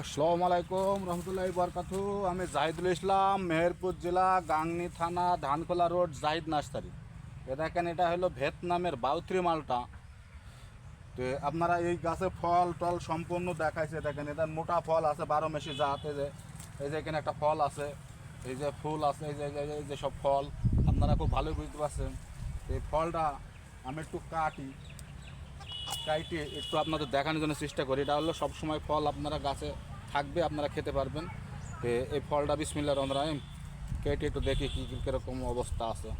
আসসালামু আলাইকুম, রহমতুল্লাহ বরকাতু। আমি জাহিদুল ইসলাম, মেহেরপুর জেলা, গাংনি থানা, ধানখোলা রোড, জাহিদ এ দেখেন, এটা হলো ভিয়েতনামের বাউত্রি মালটা। তো আপনারা এই গাছে ফল টল সম্পূর্ণ দেখাইছে, দেখেন এটা মোটা ফল আছে, বারো মেশি জাত, এই যে এই যে এখানে একটা ফল আছে, এই যে ফুল আছে, এই যে, এই যে- সব ফল, আপনারা খুব ভালোই বুঝতে পারছেন। এই ফলটা আমি একটু কাটি কাইটে একটু আপনাদের দেখানোর জন্য চেষ্টা করি। এটা হলো সবসময় ফল আপনারা গাছে থাকবে, আপনারা খেতে পারবেন। এই ফলটা বিসমিল্লা রহমান কেটে একটু দেখি কী কীরকম অবস্থা আছে।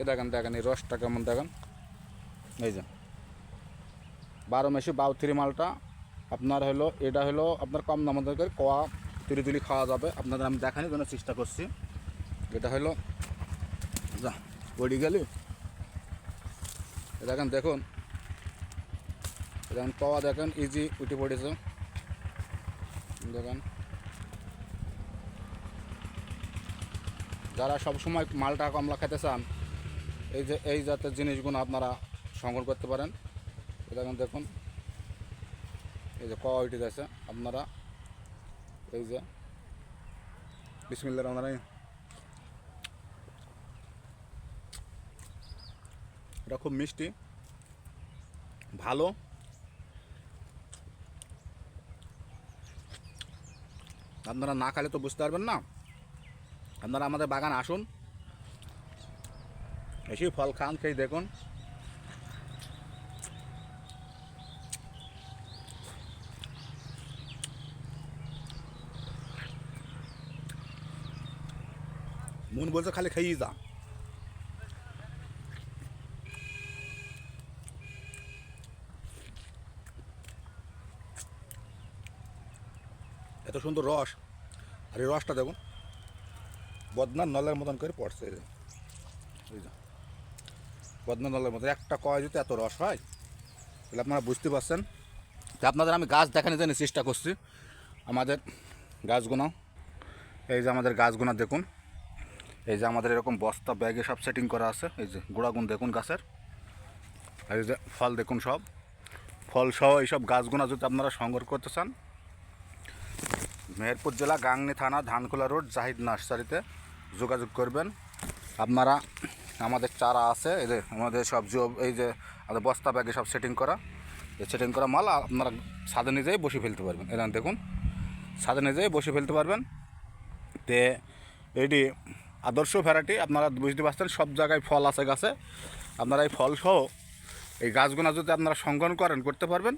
এ দেখেন দেখেন, এই রসটা কেমন দেখেন? এই যে। বারো মেশি বাউথিরি মালটা। আপনার হলো, এটা হলো আপনার কম দাম করে কোয়া তুলি তুলি খাওয়া যাবে। আপনাদের আমি দেখানোর জন্য চেষ্টা করছি। এটা হলো, যা পড়ি গেলি। দেখেন। দেখুন দেখেন কোয়া দেখেন ইজি উঠে পড়েছে। দেখেন। যারা সবসময় মালটা কমলা খেতে চান, এই যে, এই জাতের জিনিসগুলো আপনারা সংগ্রহ করতে পারেন। দেখুন দেখুন। এই যে কওয়া উঠে গেছে। আপনারা এই যে। বিসমিল্লা রহমান রহিম। এটা খুব মিষ্টি, ভালো। আপনারা না খালে তো বুঝতে পারবেন না। আপনারা আমাদের বাগান আসুন। এসে ফল খান, খেয়ে দেখুন। মন বলছে খালি খেয়েই যা এত সুন্দর রস আর এই রসটা দেখুন বদনার নলের মতন করে পড়ছে এই যে। এই যে বদনা নলের মতন একটা কয় যদি এত রস হয় তাহলে আপনারা বুঝতে পারছেন তো আপনাদের আমি গাছ দেখানোর জন্য চেষ্টা করছি আমাদের গাছগুলো এই যে আমাদের গাছগুলো দেখুন এই যে আমাদের এরকম বস্তা, ব্যাগে সব সেটিং করা আছে। এই যে গোড়াগুন দেখুন গাছের। এই যে ফল দেখুন সব। ফল সহ এইসব গাছগুলো যদি আপনারা সংগ্রহ করতে চান, মেহেরপুর জেলা, গাংনি থানা, ধানখোলা রোড, জাহিদ নার্সারিতে যোগাযোগ করবেন। আপনারা, আমাদের চারা আছে, এই যে আমাদের সব এই যে আমাদের বস্তা, ব্যাগে সব সেটিং করা। এই সেটিং করা মাল আপনারা ছাদে নিজেই বসে ফেলতে পারবেন। এরকম দেখুন, ছাদে নিজেই বসে ফেলতে পারবেন। তে, এটি আদর্শ ভ্যারাইটি, আপনারা বুঝতে পারছেন, সব জায়গায় ফল আছে গাছে। আপনারা এই ফল সহ এই গাছগুলো যদি আপনারা সংগ্রহণ করেন, করতে পারবেন।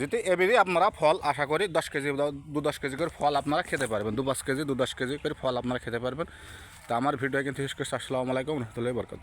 যদি এবারে আপনারা ফল, আশা করি দশ কেজি দু দশ কেজি করে ফল আপনারা খেতে পারবেন। দু পাঁচ কেজি, দু দশ কেজি করে ফল আপনারা খেতে পারবেন। তা আমার ভিডিও কিন্তু শেষ করছি। আসসালামু আলাইকুম রহমতুল্লাহ বরকাত